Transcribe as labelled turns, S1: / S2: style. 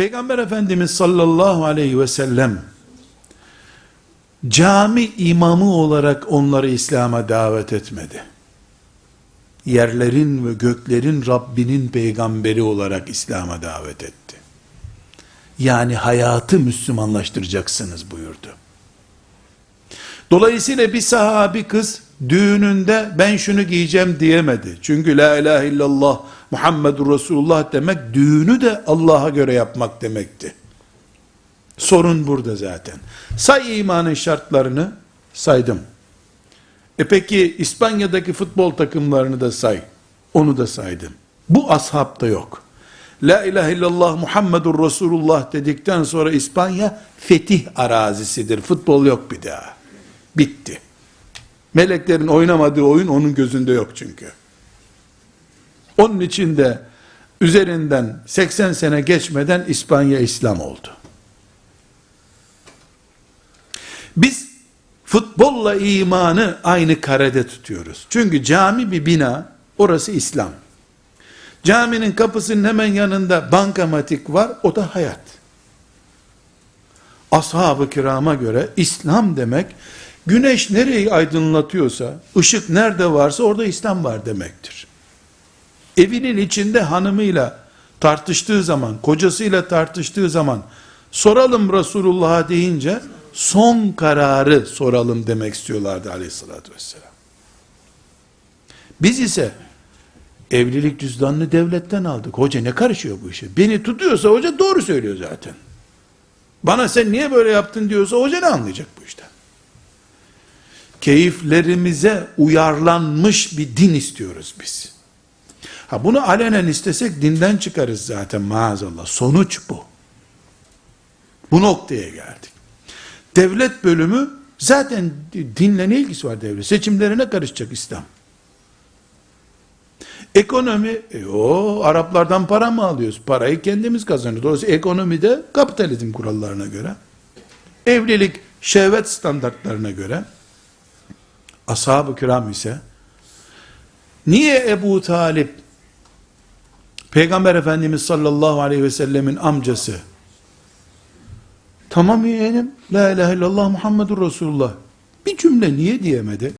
S1: Peygamber Efendimiz sallallahu aleyhi ve sellem cami imamı olarak onları İslam'a davet etmedi. Yerlerin ve göklerin Rabbinin peygamberi olarak İslam'a davet etti. Yani hayatı Müslümanlaştıracaksınız buyurdu. Dolayısıyla bir sahabi kız düğününde ben şunu giyeceğim diyemedi. Çünkü la ilahe illallah Muhammedur Resulullah demek düğünü de Allah'a göre yapmak demekti. Sorun burada zaten. Say imanın şartlarını saydım. E peki İspanya'daki futbol takımlarını da say. Onu da saydım. Bu ashabta yok. La ilahe illallah Muhammedur Resulullah dedikten sonra İspanya fetih arazisidir. Futbol yok bir daha. Bitti. Meleklerin oynamadığı oyun onun gözünde yok çünkü. Onun için de üzerinden 80 sene geçmeden İspanya İslam oldu. Biz futbolla imanı aynı karede tutuyoruz. Çünkü cami bir bina, orası İslam. Caminin kapısının hemen yanında bankamatik var, o da hayat. Ashab-ı kirama göre İslam demek, güneş nereyi aydınlatıyorsa, ışık nerede varsa orada İslam var demektir. Evinin içinde hanımıyla tartıştığı zaman, kocasıyla tartıştığı zaman, soralım Resulullah'a deyince, son kararı soralım demek istiyorlardı aleyhissalatü vesselam. Biz ise evlilik cüzdanını devletten aldık. Hoca ne karışıyor bu işe? Beni tutuyorsa hoca doğru söylüyor zaten. Bana sen niye böyle yaptın diyorsa hoca ne anlayacak bu işten? Keyiflerimize uyarlanmış bir din istiyoruz biz. Ha bunu alenen istesek dinden çıkarız zaten maazallah. Sonuç bu. Bu noktaya geldik. Devlet bölümü zaten dinle ne ilgisi var devlet? Seçimlerine karışacak İslam. Ekonomi, e, o Araplardan para mı alıyoruz? Parayı kendimiz kazanıyoruz. Dolayısıyla ekonomide kapitalizm kurallarına göre, evlilik şehvet standartlarına göre, ashab-ı kiram ise, niye Ebu Talip, Peygamber Efendimiz sallallahu aleyhi ve sellemin amcası, tamam yeğenim, la ilahe illallah Muhammedur Resulullah, bir cümle niye diyemedi?